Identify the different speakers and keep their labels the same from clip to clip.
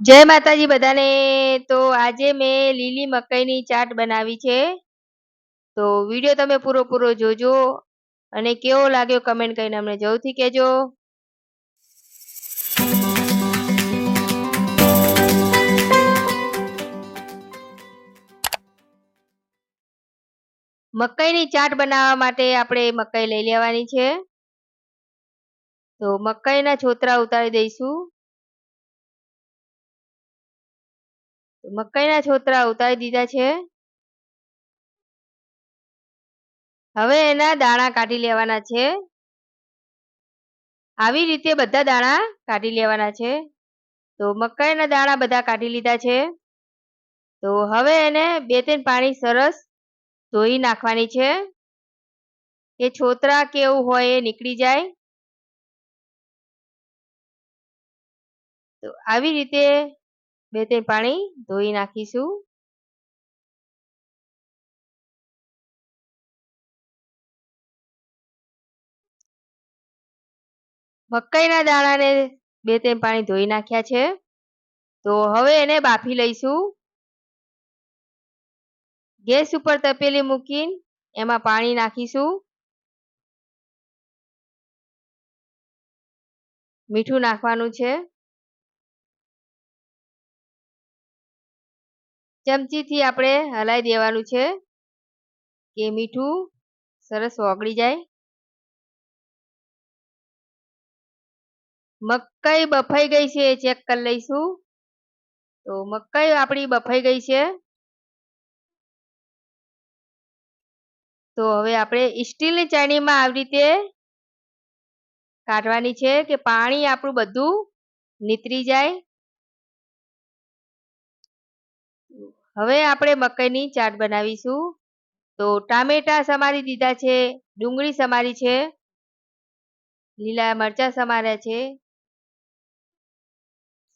Speaker 1: જય માતાજી બધાને. તો આજે મેં લીલી મકાઈની ચાટ બનાવી છે. તો વીડિયો તમે પૂરો પૂરો જોજો અને કેવો લાગ્યો કમેન્ટ કરીને અમને જરૂરથી કહેજો. મકાઈની ચાટ બનાવવા માટે આપણે મકાઈ લઈ લેવાની છે. તો મકાઈના છોતરા ઉતારી દઈશું. મકાઈના છોતરા ઉતારી દીધા છે. હવે એના દાણા કાઢી લેવાના છે. આવી રીતે બધા દાણા કાઢી લેવાના છે. તો મકાઈના દાણા બધા કાઢી લીધા છે. તો હવે એને બે ત્રણ પાણી સરસ ધોઈ નાખવાની છે. કે છોતરા કેવું હોય એ નીકળી જાય. તો આવી રીતે બે ત્રણ પાણી ધોઈ નાખીશું. મકાઈના દાણાને બે ત્રણ પાણી ધોઈ નાખ્યા છે. તો હવે એને બાફી લઈશું. ગેસ ઉપર તપેલી મૂકીને એમાં પાણી નાખીશું. મીઠું નાખવાનું છે. ચમચીથી આપણે હલાવી દેવાનું છે કે મીઠું સરસ ઓગળી જાય. મકાઈ બફાઈ ગઈ છે ચેક કરી લઈશું. તો મકાઈ આપણી બફાઈ ગઈ છે. તો હવે આપણે સ્ટીલની ચાણીમાં આવી રીતે કાઢવાની છે કે પાણી આપણું બધું નીતરી જાય. હવે આપણે મકાઈની ચાટ બનાવીશું. તો ટામેટા સમારી દીધા છે, ડુંગળી સમારી છે, લીલા મરચાં સમાર્યા છે,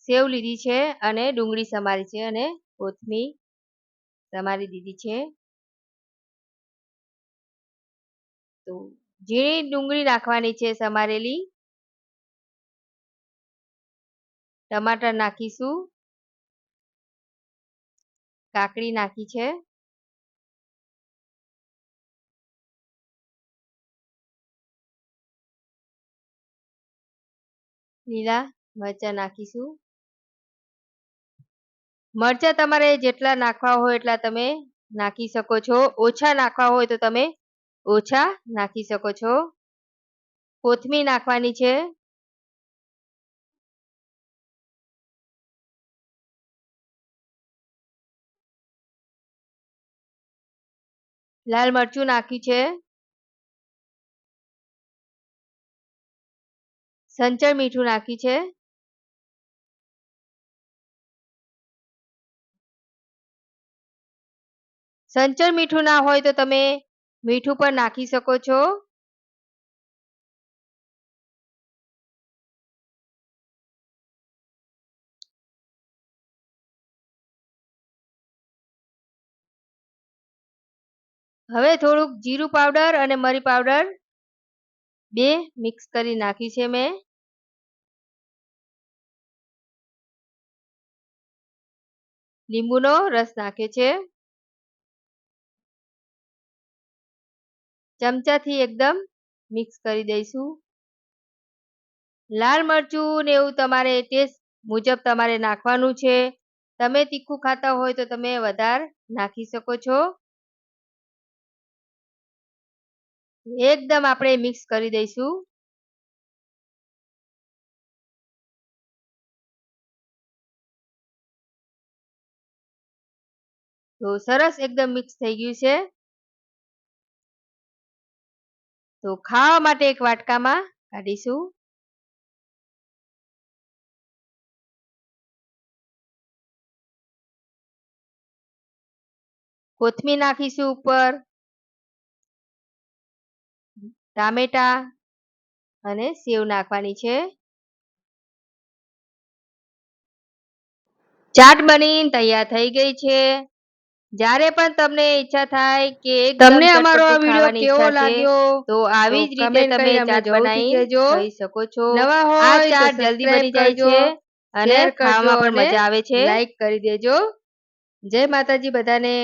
Speaker 1: સેવ લીધી છે અને ડુંગળી સમારી છે અને કોથમીર સમારી દીધી છે. તો ઝીણી ડુંગળી નાખવાની છે સમારેલી. ટમાટર નાખીશું. કાકડી નાખી છે. લીલા મરચાં નાખીશું. મરચાં તમારે જેટલા નાખવા હોય એટલા તમે નાખી શકો છો. ઓછા નાખવા હોય તો તમે ઓછા નાખી શકો છો. કોથમીર નાખવાની છે. લાલ મરચું નાખ્યું છે. સંચળ મીઠું નાખ્યું છે. સંચળ મીઠું ના હોય તો તમે મીઠું પણ નાખી શકો છો. હવે થોડુંક જીરું પાવડર અને મરી પાવડર બે મિક્સ કરી નાખી છે મેં. લીંબુનો રસ નાખે છે. ચમચાથી એકદમ મિક્સ કરી દઈશું. લાલ મરચું ને એવું તમારે ટેસ્ટ મુજબ તમારે નાખવાનું છે. તમે તીખું ખાતા હોય તો તમે વધારે નાખી શકો છો. એકદમ આપણે મિક્સ કરી દઈશું. તો સરસ એકદમ મિક્સ થઈ ગયું છે. તો ખાવા માટે એક વાટકામાં કાઢીશું. કોથમીર નાખીશું ઉપર. ટામેટા અને સેવ નાખવાની છે. ચાટ બની તૈયાર થઈ ગઈ છે. જ્યારે પણ તમને ઈચ્છા થાય કે તમને અમારો આ વિડિયો કેવો લાગ્યો? તો આવી જ રીતે તમે ચાટ બનાવી જોઈ શકો છો. નવા હોય ચાટ જલ્દી બની જાય છે અને ખાવામાં પણ મજા આવે છે.
Speaker 2: લાઈક કરી દેજો. જય માતાજી બધાને.